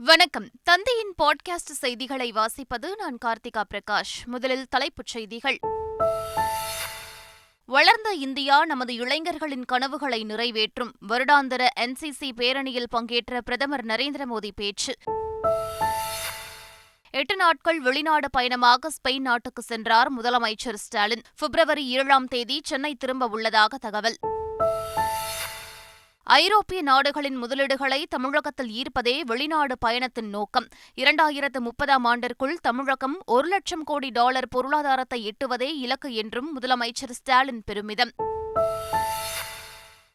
வணக்கம். தந்தையின் பாட்காஸ்ட் செய்திகளை வாசிப்பது நான் கார்த்திகா பிரகாஷ். முதலில் தலைப்புச் செய்திகள். வளர்ந்த இந்தியா நமது இளைஞர்களின் கனவுகளை நிறைவேற்றும். வருடாந்திர என்சிசி பேரணியில் பங்கேற்ற பிரதமர் நரேந்திர மோடி பேச்சு. எட்டு நாட்கள் வெளிநாடு பயணமாக ஸ்பெயின் நாட்டுக்கு சென்றார் முதலமைச்சர் ஸ்டாலின். பிப்ரவரி ஏழாம் தேதி சென்னை திரும்ப உள்ளதாக தகவல். ஐரோப்பிய நாடுகளின் முதலீடுகளை தமிழகத்தில் ஈர்ப்பதே வெளிநாடு பயணத்தின் நோக்கம். இரண்டாயிரத்து முப்பதாம் ஆண்டிற்குள் தமிழகம் ஒரு லட்சம் கோடி டாலர் பொருளாதாரத்தை எட்டுவதே இலக்கு என்றும் முதலமைச்சர் ஸ்டாலின் பெருமிதம்.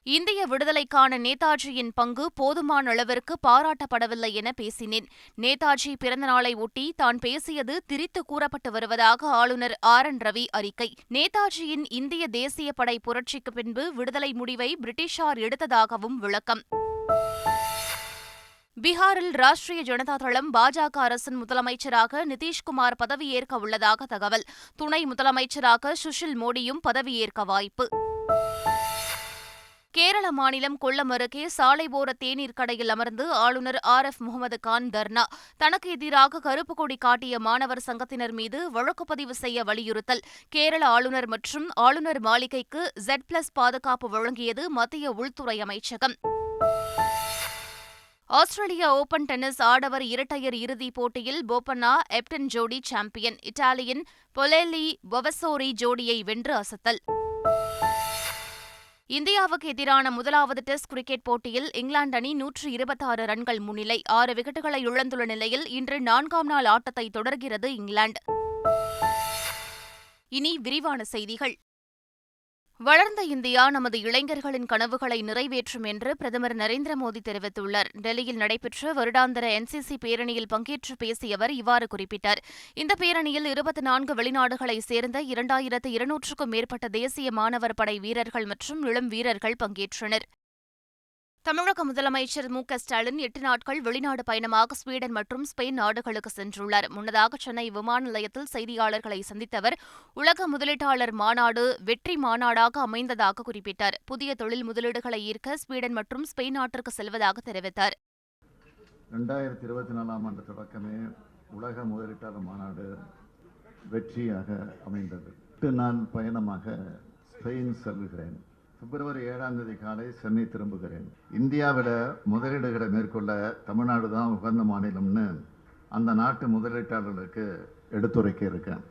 இந்திய விடுதலைக்கான நேதாஜியின் பங்கு போதுமான அளவிற்கு பாராட்டப்படவில்லை என பேசினேன். நேதாஜி பிறந்தநாளை ஒட்டி தான் பேசியது திரித்து கூறப்பட்டு வருவதாக ஆளுநர் ஆர் என் ரவி அறிக்கை. நேதாஜியின் இந்திய தேசிய படை புரட்சிக்கு பின்பு விடுதலை முடிவை பிரிட்டிஷார் எடுத்ததாகவும் விளக்கம். பீகாரில் ராஷ்டிரிய ஜனதா தளம் பாஜக அரசின் முதலமைச்சராக நிதிஷ்குமார் பதவியேற்க உள்ளதாக தகவல். துணை முதலமைச்சராக சுஷில் மோடியும் பதவியேற்க வாய்ப்பு. கேரள மாநிலம் கொல்லம் அருகே சாலை ஓர தேநீர் கடையில் அமர்ந்து ஆளுநர் ஆர் எஃப் முகமது கான் தர்ணா தனக்கு எதிராக கருப்பு கொடி காட்டிய மாணவர் சங்கத்தினர் மீது வழக்கு பதிவு செய்ய வலியுறுத்தல். கேரள ஆளுநர் மற்றும் ஆளுநர் மாளிகைக்கு ஜெட் பிளஸ் பாதுகாப்பு வழங்கியது மத்திய உள்துறை அமைச்சகம். ஆஸ்திரேலிய ஓபன் டென்னிஸ் ஆடவர் இரட்டையர் இறுதிப் போட்டியில் போபண்ணா எப்டன் ஜோடி சாம்பியன். இத்தாலியின் பொலேலி பொவசோரி ஜோடியை வென்று அசத்தல். இந்தியாவுக்கு எதிரான முதலாவது டெஸ்ட் கிரிக்கெட் போட்டியில் இங்கிலாந்து அணி நூற்று இருபத்தாறு ரன்கள் முன்னிலை ஆறு விக்கெட்டுகளை இழந்துள்ள நிலையில் இன்று நான்காம் நாள் ஆட்டத்தை தொடர்கிறது இங்கிலாந்து. இனி விரிவான செய்திகள். வளர்ந்த இந்தியா நமது இளைஞர்களின் கனவுகளை நிறைவேற்றும் என்று பிரதமர் நரேந்திர மோடி தெரிவித்துள்ளார். டெல்லியில் நடைபெற்ற வருடாந்திர என்சிசி பேரணியில் பங்கேற்று பேசிய அவர் இவ்வாறு குறிப்பிட்டார். இந்த பேரணியில் இருபத்தி நான்கு வெளிநாடுகளைச் சேர்ந்த இரண்டாயிரத்து இருநூற்றுக்கும் மேற்பட்ட தேசிய மாணவர் படை வீரர்கள் மற்றும் இளம் வீரர்கள் பங்கேற்றனர். தமிழக முதலமைச்சர் மு க ஸ்டாலின் எட்டு நாட்கள் வெளிநாடு பயணமாக ஸ்வீடன் மற்றும் ஸ்பெயின் நாடுகளுக்கு சென்றுள்ளார். முன்னதாக சென்னை விமான நிலையத்தில் செய்தியாளர்களை சந்தித்த அவர் உலக முதலீட்டாளர் மாநாடு வெற்றி மாநாடாக அமைந்ததாக குறிப்பிட்டார். புதிய தொழில் முதலீடுகளை ஈர்க்க ஸ்வீடன் மற்றும் ஸ்பெயின் நாட்டிற்கு செல்வதாக தெரிவித்தார். ரெண்டாயிரத்தி இருபத்தி நாலாம் ஆண்டு தொடக்கமே உலக முதலீட்டாளர் மாநாடு வெற்றியாக அமைந்தது. நான் பயணமாக ஸ்பெயின் செல்கிறேன். பிப்ரவரி ஏழாம் தேதி காலை சென்னை திரும்புகிறேன். இந்தியாவில் முதலீடுகளை மேற்கொள்ள தமிழ்நாடு தான் உகந்த மாநிலம்னு அந்த நாட்டு முதலீட்டாளர்களுக்கு எடுத்துரைக்க இருக்கேன்.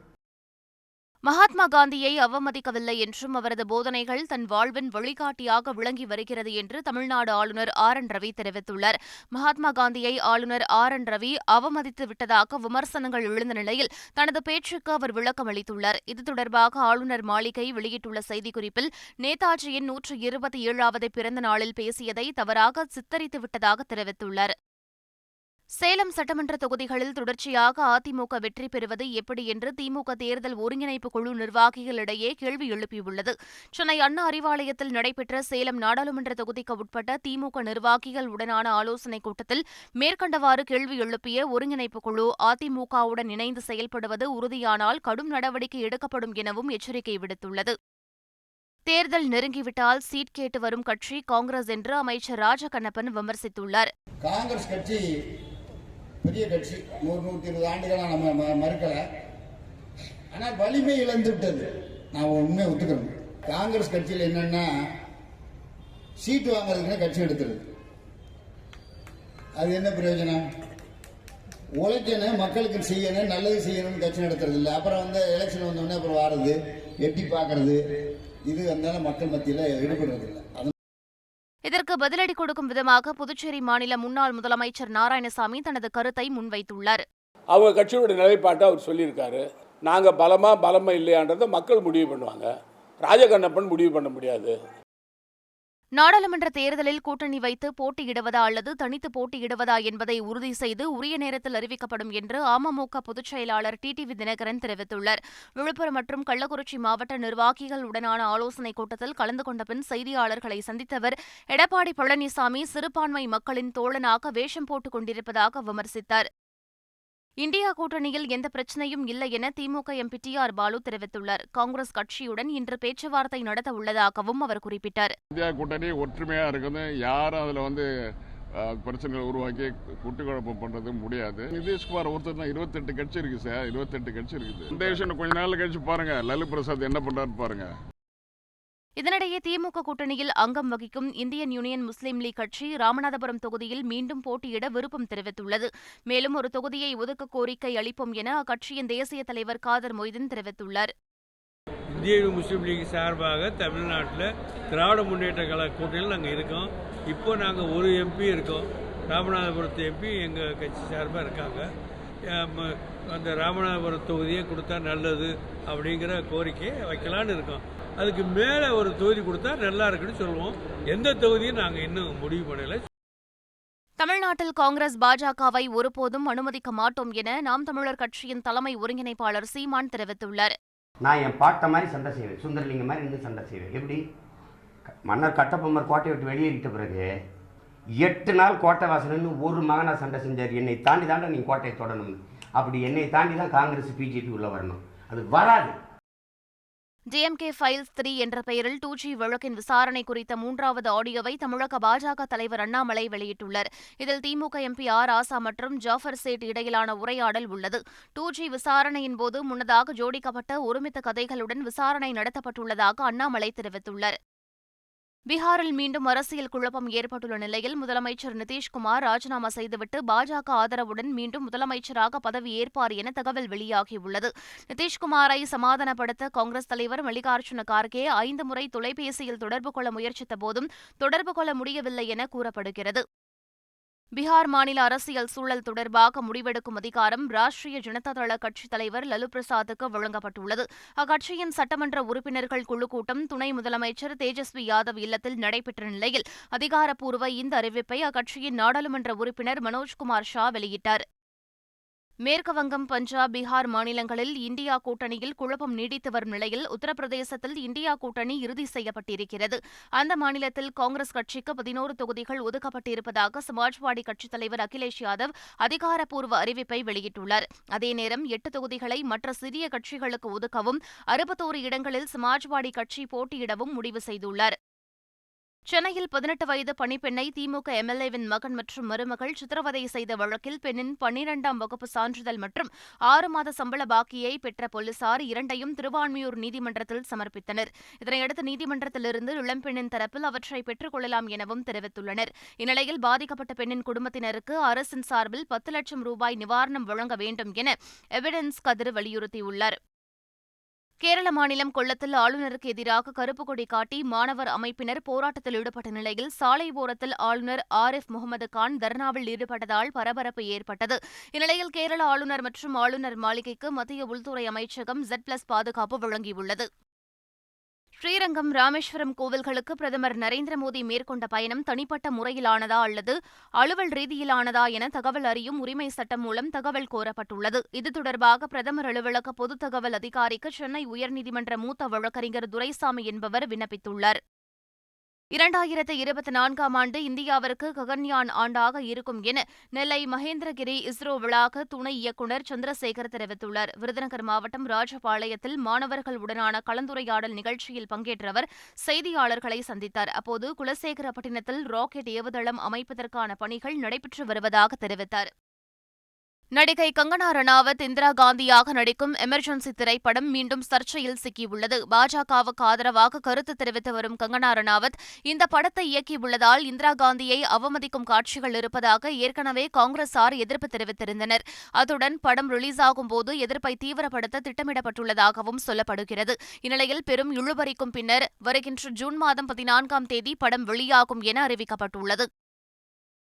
மகாத்மா காந்தியை அவமதிக்கவில்லை என்றும் அவரது போதனைகள் தன் வாழ்வின் வழிகாட்டியாக விளங்கி வருகிறது என்று தமிழ்நாடு ஆளுநர் ஆர் என் ரவி தெரிவித்துள்ளார். மகாத்மா காந்தியை ஆளுநர் ஆர் என் ரவி அவமதித்து விட்டதாக விமர்சனங்கள் எழுந்த நிலையில் தனது பேச்சுக்கு அவர் விளக்கம் அளித்துள்ளார். இது தொடர்பாக ஆளுநர் மாளிகை வெளியிட்டுள்ள செய்திக்குறிப்பில் நேதாஜியின் நூற்று இருபத்தி ஏழாவது பிறந்த நாளில் பேசியதை தவறாக சித்தரித்து விட்டதாக தெரிவித்துள்ளார். சேலம் சட்டமன்ற தொகுதிகளில் தொடர்ச்சியாக அதிமுக வெற்றி பெறுவது எப்படி என்று திமுக தேர்தல் ஒருங்கிணைப்பு குழு நிர்வாகிகளிடையே கேள்வி எழுப்பியுள்ளது. சென்னை அண்ணா அறிவாலயத்தில் நடைபெற்ற சேலம் நாடாளுமன்ற தொகுதிக்கு உட்பட்ட திமுக நிர்வாகிகள் உடனான ஆலோசனைக் கூட்டத்தில் மேற்கண்டவாறு கேள்வி எழுப்பிய ஒருங்கிணைப்பு குழு அதிமுகவுடன் இணைந்து செயல்படுவது உறுதியானால் கடும் நடவடிக்கை எடுக்கப்படும் எனவும் எச்சரிக்கை விடுத்துள்ளது. தேர்தல் நெருங்கிவிட்டால் சீட் கேட்டு வரும் கட்சி காங்கிரஸ் என்று அமைச்சர் ராஜகண்ணப்பன் விமர்சித்துள்ளார். காங்கிரஸ் கட்சி பெரிய கட்சி. நூறு நூற்றி இருபது ஆண்டுகளாக நம்ம ம மறுக்கலை. ஆனால் வலிமை இழந்து விட்டது. நான் உண்மையை ஒத்துக்கிறேன். காங்கிரஸ் கட்சியில் என்னென்னா சீட்டு வாங்குறதுக்குன்னு கட்சி எடுத்துருது. அது என்ன பிரயோஜனம்? உழைக்கணும் மக்களுக்கு செய்யணும் நல்லது செய்யணும்னு கட்சி நடத்துறது இல்லை. அப்புறம் வந்து எலெக்ஷன் வந்தோடனே அப்புறம் வாரது எட்டி பார்க்கறது. இது வந்தாலும் மக்கள் மத்தியில் ஈடுபடுறது இல்லை. இதற்கு பதிலடி கொடுக்கும் விதமாக புதுச்சேரி மாநில முன்னாள் முதலமைச்சர் நாராயணசாமி தனது கருத்தை முன்வைத்துள்ளார். அவங்க கட்சியோட நிலைப்பாட்டை அவர் சொல்லியிருக்காரு. நாங்கள் பலமா பலமா இல்லையான்றதை மக்கள் முடிவு பண்ணுவாங்க. ராஜகண்ணப்பன் முடிவு பண்ண முடியாது. நாடாளுமன்ற தேர்தலில் கூட்டணி வைத்து போட்டியிடுவதா அல்லது தனித்து போட்டியிடுவதா என்பதை உறுதி செய்து உரிய நேரத்தில் அறிவிக்கப்படும் என்று அமமுக பொதுச் செயலாளர் டிடிவி தினகரன் தெரிவித்துள்ளார். விழுப்புரம் மற்றும் கள்ளக்குறிச்சி மாவட்ட நிர்வாகிகள் உடனான ஆலோசனைக் கூட்டத்தில் கலந்து கொண்ட பின் செய்தியாளர்களை சந்தித்தவர் எடப்பாடி பழனிசாமி சிறுபான்மை மக்களின் தோழனாக வேஷம் போட்டுக் கொண்டிருப்பதாக விமர்சித்தார். இந்தியா கூட்டணியில் எந்த பிரச்சனையும் இல்லை என DMK MP T R Baalu தெரிவித்துள்ளார். காங்கிரஸ் கட்சியுடன் இன்று பேச்சுவார்த்தை நடத்த உள்ளதாகவும் அவர் குறிப்பிட்டார். இந்தியா கூட்டணி ஒற்றுமையா இருக்குது யாரும் அதுல வந்து பிரச்சனைகள் பிரச்சனைகளை உருவாக்கி குட்டு குழப்பம் பண்ணுறது முடியாது. நிதிஷ்குமார் ஒருத்தர் தான் இருபத்தெட்டு கட்சி இருக்கு சார். இருபத்தெட்டு கட்சி இருக்குது. இந்த விஷயம் கொஞ்ச நாள் கழிச்சு பாருங்க. லலு பிரசாத் என்ன பண்றாரு பாருங்க. இதனிடையே திமுக கூட்டணியில் அங்கம் வகிக்கும் இந்தியன் யூனியன் முஸ்லீம் லீக் கட்சி ராமநாதபுரம் தொகுதியில் மீண்டும் போட்டியிட விருப்பம் தெரிவித்துள்ளது. மேலும் ஒரு தொகுதியை ஒதுக்க கோரிக்கை அளிப்போம் என அக்கட்சியின் தேசிய தலைவர் காதர் மொய்தீன் தெரிவித்துள்ளார். இந்திய முஸ்லீம் லீக் சார்பாக தமிழ்நாட்டில் திராவிட முன்னேற்ற கழக கூட்டணியில் நாங்கள் இருக்கோம். இப்போ நாங்கள் ஒரு எம்பி இருக்கோம். ராமநாதபுரத்து எம்பி எங்கள் கட்சி சார்பாக இருக்காங்க. அந்த ராமநாதபுரம் தொகுதியை கொடுத்தா நல்லது அப்படிங்கிற கோரிக்கையை வைக்கலான்னு இருக்கோம். அதுக்கு மேலே ஒரு தொகுதி கொடுத்தா நல்லா இருக்குன்னு சொல்லுவோம். எந்த தொகுதியும் நாங்கள் இன்னும் முடிவு பண்ணலை. தமிழ்நாட்டில் காங்கிரஸ் பாஜகவை ஒருபோதும் அனுமதிக்க மாட்டோம் என நாம் தமிழர் கட்சியின் தலைமை ஒருங்கிணைப்பாளர் சீமான் தெரிவித்துள்ளார். நான் என் பாட்டை மாதிரி சண்டை செய்வேன். சுந்தரலிங்க மாதிரி இருந்து சண்டை செய்வேன். எப்படி? மன்னர் கட்டபொம்மர் கோட்டையை விட்டு வெளியேறிட்ட பிறகு எட்டு நாள் கோட்டை வாசல்னு ஒரு மகனா சண்டை செஞ்சார். என்னை தாண்டி தாண்டா நீ கோட்டையை தொடணும்னு அப்படி என்னை தாண்டி தான் காங்கிரஸ் பிஜேபி உள்ள வரணும். அது வராது. டிஎம்கே ஃபைல்ஸ் த்ரீ என்ற பெயரில் டூ ஜி வழக்கின் விசாரணை குறித்த மூன்றாவது ஆடியோவை தமிழக பாஜக தலைவர் அண்ணாமலை வெளியிட்டுள்ளார். இதில் திமுக எம்பி ஆர் ஆசா மற்றும் ஜாஃபர் சேட் இடையிலான உரையாடல் உள்ளது. டூ ஜி விசாரணையின் போது முன்னதாக ஜோடிக்கப்பட்ட ஒருமித்த கதைகளுடன் விசாரணை நடத்தப்பட்டுள்ளதாக அண்ணாமலை தெரிவித்துள்ளார். பீகாரில் மீண்டும் அரசியல் குழப்பம் ஏற்பட்டுள்ள நிலையில் முதலமைச்சர் நிதிஷ்குமார் ராஜினாமா செய்துவிட்டு பாஜக ஆதரவுடன் மீண்டும் முதலமைச்சராக பதவி ஏற்பார் என தகவல் வெளியாகியுள்ளது. நிதிஷ்குமாரை சமாதானப்படுத்த காங்கிரஸ் தலைவர் மல்லிகார்ஜுன கார்கே ஐந்து முறை தொலைபேசியில் தொடர்பு கொள்ள முயற்சித்த போதும் தொடர்பு கொள்ள முடியவில்லை என கூறப்படுகிறது. பீகார் மாநில அரசியல் சூழல் தொடர்பாக முடிவெடுக்கும் அதிகாரம் ராஷ்டிரிய ஜனதா தள கட்சித் தலைவர் லலு பிரசாத்துக்கு வழங்கப்பட்டுள்ளது. அக்கட்சியின் சட்டமன்ற உறுப்பினர்கள் குழு கூட்டம் துணை முதலமைச்சர் தேஜஸ்வி யாதவ் இல்லத்தில் நடைபெற்ற நிலையில் அதிகாரப்பூர்வ இந்த அறிவிப்பை அக்கட்சியின் நாடாளுமன்ற உறுப்பினர் மனோஜ்குமார் ஷா வெளியிட்டார். மேற்கு வங்கம் பஞ்சாப் பீகார் மாநிலங்களில் இந்தியா கூட்டணியில் குழப்பம் நீடித்து வரும் நிலையில் உத்தரப்பிரதேசத்தில் இந்தியா கூட்டணி இறுதி செய்யப்பட்டிருக்கிறது. அந்த மாநிலத்தில் காங்கிரஸ் கட்சிக்கு பதினோரு தொகுதிகள் ஒதுக்கப்பட்டிருப்பதாக சமாஜ்வாடி கட்சித் தலைவர் அகிலேஷ் யாதவ் அதிகாரப்பூர்வ அறிவிப்பை வெளியிட்டுள்ளார். அதேநேரம் எட்டு தொகுதிகளை மற்ற சிறிய கட்சிகளுக்கு ஒதுக்கவும் அறுபத்தோரு இடங்களில் சமாஜ்வாடி கட்சி போட்டியிடவும் முடிவு செய்துள்ளார். சென்னையில் பதினெட்டு வயது பணிப்பெண்ணை திமுக எம்எல்ஏவின் மகன் மற்றும் மருமகள் சித்திரவதை செய்த வழக்கில் பெண்ணின் பன்னிரண்டாம் வகுப்பு சான்றிதழ் மற்றும் ஆறு மாத சம்பள பாக்கியை பெற்ற போலீசார் இரண்டையும் திருவான்மியூர் நீதிமன்றத்தில் சமர்ப்பித்தனர். இதனையடுத்து நீதிமன்றத்திலிருந்து இளம்பெண்ணின் தரப்பில் அவற்றை பெற்றுக் கொள்ளலாம் எனவும் தெரிவித்துள்ளனர். இந்நிலையில் பாதிக்கப்பட்ட பெண்ணின் குடும்பத்தினருக்கு அரசின் சார்பில் பத்து லட்சம் ரூபாய் நிவாரணம் வழங்க வேண்டும் என எவிடன்ஸ் கதிர் வலியுறுத்தியுள்ளார். கேரள மாநிலம் கொள்ளத்தில் ஆளுநருக்கு எதிராக கருப்பு கொடி காட்டி மாணவர் அமைப்பினர் போராட்டத்தில் ஈடுபட்ட நிலையில் சாலை ஓரத்தில் ஆளுநர் ஆரிஃப் முகமது கான் தர்ணாவில் ஈடுபட்டதால் பரபரப்பு ஏற்பட்டது. இந்நிலையில் கேரள ஆளுநர் மற்றும் ஆளுநர் மாளிகைக்கு மத்திய உள்துறை அமைச்சகம் ஜெட் பிளஸ் பாதுகாப்பு வழங்கியுள்ளது. ஸ்ரீரங்கம் ராமேஸ்வரம் கோவில்களுக்கு பிரதமர் நரேந்திர மோடி மேற்கொண்ட பயணம் தனிப்பட்ட முறையிலானதா அல்லது அலுவல் ரீதியிலானதா என தகவல் அறியும் உரிமை சட்டம் மூலம் தகவல் கோரப்பட்டுள்ளது. இது தொடர்பாக பிரதமர் அலுவலக பொது தகவல் அதிகாரிக்கு சென்னை உயர்நீதிமன்ற மூத்த வழக்கறிஞர் துரைசாமி என்பவர் விண்ணப்பித்துள்ளார். இரண்டாயிரத்து இருபத்தி நான்காம் ஆண்டு இந்தியாவிற்கு ககன்யான் ஆண்டாக இருக்கும் என நெல்லை மகேந்திரகிரி இஸ்ரோ வளாக துணை இயக்குநர் சந்திரசேகர் தெரிவித்துள்ளார். விருதுநகர் மாவட்டம் ராஜபாளையத்தில் மாணவர்களுடனான கலந்துரையாடல் நிகழ்ச்சியில் பங்கேற்ற அவர் செய்தியாளர்களை சந்தித்தார். அப்போது குலசேகரப்பட்டினத்தில் ராக்கெட் ஏவுதளம் அமைப்பதற்கான பணிகள் நடைபெற்று வருவதாக தெரிவித்தார். நடிகை கங்கனா ரணாவத் இந்திரா காந்தியாக நடிக்கும் எமர்ஜென்சி திரைப்படம் மீண்டும் சர்ச்சையில் சிக்கியுள்ளது. பாஜகவுக்கு ஆதரவாக கருத்து தெரிவித்து வரும் கங்கனா ரணாவத் இந்த படத்தை இயக்கியுள்ளதால் இந்திரா காந்தியை அவமதிக்கும் காட்சிகள் இருப்பதாக ஏற்கனவே காங்கிரசார் எதிர்ப்பு தெரிவித்திருந்தனர். அத்துடன் படம் ரிலீஸ் ஆகும்போது எதிர்ப்பை தீவிரப்படுத்த திட்டமிடப்பட்டுள்ளதாகவும் சொல்லப்படுகிறது. இந்நிலையில் பெரும் இழுபறிக்கும் பின்னர் வருகின்ற ஜூன் மாதம் பதினான்காம் தேதி படம் வெளியாகும் என அறிவிக்கப்பட்டுள்ளது.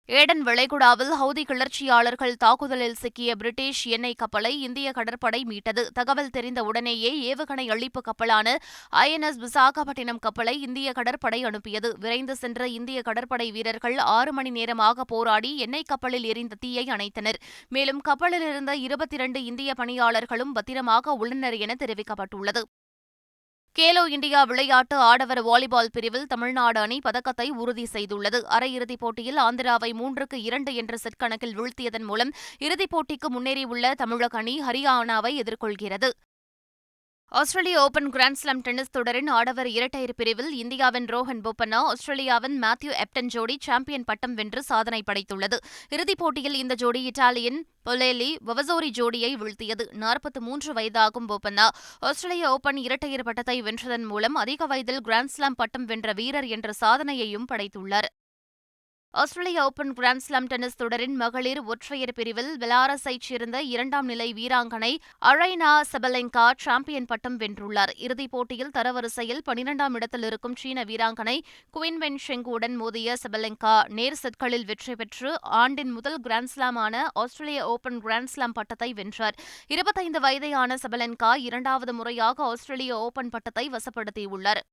ஏடன் வளைகுடாவில் ஹவுதி கிளர்ச்சியாளர்கள் தாக்குதலில் சிக்கிய பிரிட்டிஷ் எண்ணெய் கப்பலை இந்திய கடற்படை மீட்டது. தகவல் தெரிந்த உடனேயே ஏவுகணை அழிப்பு கப்பலான ஐஎன்எஸ் விசாகப்பட்டினம் கப்பலை இந்திய கடற்படை அனுப்பியது. விரைந்து சென்ற இந்திய கடற்படை வீரர்கள் ஆறு மணி நேரமாக போராடி எண்ணெய் கப்பலில் எரிந்த தீயை அணைத்தனர். மேலும் கப்பலில் இருந்த இருபத்தி இரண்டு இந்திய பணியாளர்களும் பத்திரமாக உள்ளனர் என தெரிவிக்கப்பட்டுள்ளது. கேலோ இந்தியா விளையாட்டு ஆடவர் வாலிபால் பிரிவில் தமிழ்நாடு அணி பதக்கத்தை உறுதி செய்துள்ளது. அரையிறுதிப் போட்டியில் ஆந்திராவை மூன்றுக்கு இரண்டு என்ற செட் கணக்கில் வீழ்த்தியதன் மூலம் இறுதிப் போட்டிக்கு முன்னேறியுள்ள தமிழக அணி ஹரியானாவை எதிர்கொள்கிறது. ஆஸ்திரேலிய ஓபன் கிராண்ட்ஸ்லாம் டென்னிஸ் தொடரின் ஆடவர் இரட்டையர் பிரிவில் இந்தியாவின் ரோஹன் போப்பண்ணா ஆஸ்திரேலியாவின் மேத்யூ எப்டன் ஜோடி சாம்பியன் பட்டம் வென்று சாதனை படைத்துள்ளது. இறுதிப் போட்டியில் இந்த ஜோடி இத்தாலியின் பொலேலி வவசோரி ஜோடியை வீழ்த்தியது. நாற்பத்தி மூன்று வயதாகும் போப்பண்ணா ஆஸ்திரேலிய ஓபன் இரட்டையர் பட்டத்தை வென்றதன் மூலம் அதிக வயதில் கிராண்ட்ஸ்லாம் பட்டம் வென்ற வீரர் என்ற சாதனையையும் படைத்துள்ளார். ஆஸ்திரேலிய ஓபன் கிராண்ட்ஸ்லாம் டென்னிஸ் தொடரின் மகளிர் ஒற்றையர் பிரிவில் பெலாரஸைச் சேர்ந்த இரண்டாம் நிலை வீராங்கனை அழைனா செபலெங்கா சாம்பியன் பட்டம் வென்றுள்ளார். இறுதிப் போட்டியில் தரவரிசையில் பனிரெண்டாம் இடத்தில் இருக்கும் சீன வீராங்கனை குவின் வென் ஷெங்குடன் மோதிய செபலெங்கா நேர் செட்களில் வெற்றி பெற்று ஆண்டின் முதல் கிராண்ட்ஸ்லாமான ஆஸ்திரேலிய ஓபன் கிராண்ட்ஸ்லாம் பட்டத்தை வென்றார். இருபத்தைந்து வயதையான செபலென்கா இரண்டாவது முறையாக ஆஸ்திரேலிய ஓபன் பட்டத்தை வசப்படுத்தியுள்ளார்.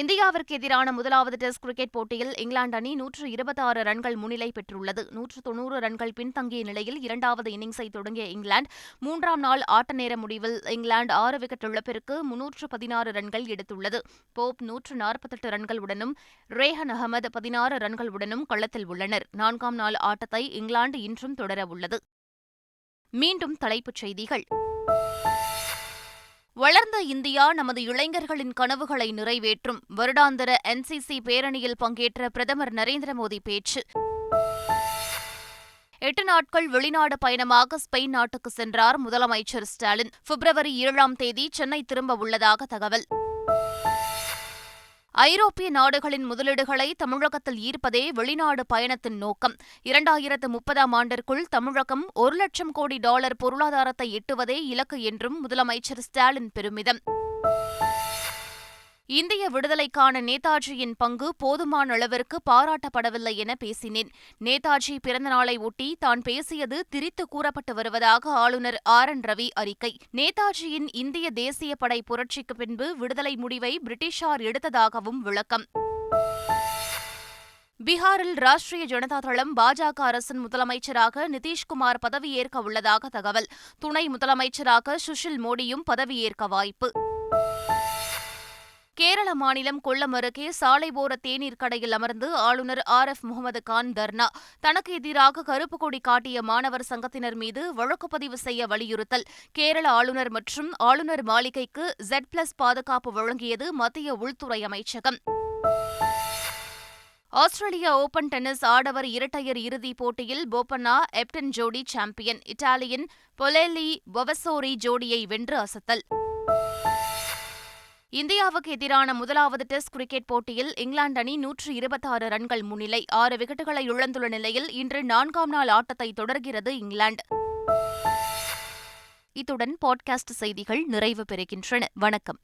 இந்தியாவிற்கு எதிரான முதலாவது டெஸ்ட் கிரிக்கெட் போட்டியில் இங்கிலாந்து அணி நூற்று இருபத்தாறு ரன்கள் முன்னிலை பெற்றுள்ளது. நூற்று தொன்னூறு ரன்கள் பின்தங்கிய நிலையில் இரண்டாவது இன்னிங்ஸை தொடங்கிய இங்கிலாந்து மூன்றாம் நாள் ஆட்ட நேர முடிவில் இங்கிலாந்து ஆறு விக்கெட் இழப்பிற்கு முன்னூற்று பதினாறு ரன்கள் எடுத்துள்ளது. போப் நூற்று நாற்பத்தெட்டு ரன்களுடனும் ரேஹன் அகமது பதினாறு ரன்களுடனும் களத்தில் உள்ளனர். நான்காம் நாள் ஆட்டத்தை இங்கிலாந்து இன்றும் தொடரவுள்ளது. மீண்டும் தலைப்புச் செய்திகள். வளர்ந்த இந்தியா நமது இளைஞர்களின் கனவுகளை நிறைவேற்றும் வருடாந்திர என்சிசி பேரணியில் பங்கேற்ற பிரதமர் நரேந்திர மோடி பேச்சு. எட்டு நாட்கள் வெளிநாடு பயணமாக ஸ்பெயின் நாட்டுக்கு சென்றார் முதலமைச்சர் ஸ்டாலின். பிப்ரவரி ஏழாம் தேதி சென்னை திரும்ப உள்ளதாக தகவல். ஐரோப்பிய நாடுகளின் முதலீடுகளை தமிழகத்தில் ஈர்ப்பதே வெளிநாடு பயணத்தின் நோக்கம். இரண்டாயிரத்து முப்பதாம் ஆண்டிற்குள் தமிழகம் ஒரு லட்சம் கோடி டாலர் பொருளாதாரத்தை எட்டுவதே இலக்கு என்றும் முதலமைச்சர் ஸ்டாலின் பெருமிதம். இந்திய விடுதலைக்கான நேதாஜியின் பங்கு போதுமான அளவிற்கு பாராட்டப்படவில்லை என பேசினேன். நேதாஜி பிறந்தநாளை ஒட்டி தான் பேசியது திரித்து கூறப்பட்டு வருவதாக ஆளுநர் ஆர் என் ரவி அறிக்கை. நேதாஜியின் இந்திய தேசிய படை புரட்சிக்கு பின்பு விடுதலை முடிவை பிரிட்டிஷார் எடுத்ததாகவும் விளக்கம். பீகாரில் ராஷ்டிரிய ஜனதா தளம் பாஜக அரசின் முதலமைச்சராக நிதிஷ்குமார் பதவியேற்க உள்ளதாக தகவல். துணை முதலமைச்சராக சுஷில் மோடியும் பதவியேற்க வாய்ப்பு. கேரள மாநிலம் கொல்லம் அருகே சாலைபோர தேநீர் கடையில் அமர்ந்து ஆளுநர் ஆர் எஃப் முகமது கான் தர்ணா தனக்கு எதிராக கருப்பு கொடி காட்டிய மாணவர் சங்கத்தினர் மீது வழக்கு பதிவு செய்ய வலியுறுத்தல். கேரள ஆளுநர் மற்றும் ஆளுநர் மாளிகைக்கு ஜெட் பிளஸ் பாதுகாப்பு வழங்கியது மத்திய உள்துறை அமைச்சகம். ஆஸ்திரேலிய ஓபன் டென்னிஸ் ஆடவர் இரட்டையர் இறுதிப் போட்டியில் போபண்ணா எப்டன் ஜோடி சாம்பியன். இத்தாலியின் பொலேலி பொவசோரி ஜோடியை வென்று அசத்தல். இந்தியாவுக்கு எதிரான முதலாவது டெஸ்ட் கிரிக்கெட் போட்டியில் இங்கிலாந்து அணி நூற்று இருபத்தாறு ரன்கள் முன்னிலை ஆறு விக்கெட்டுகளை இழந்துள்ள நிலையில் இன்று நான்காம் நாள் ஆட்டத்தை தொடர்கிறது இங்கிலாந்து. இத்துடன் பாட்காஸ்ட் செய்திகள் நிறைவு பெறுகின்றன. வணக்கம்.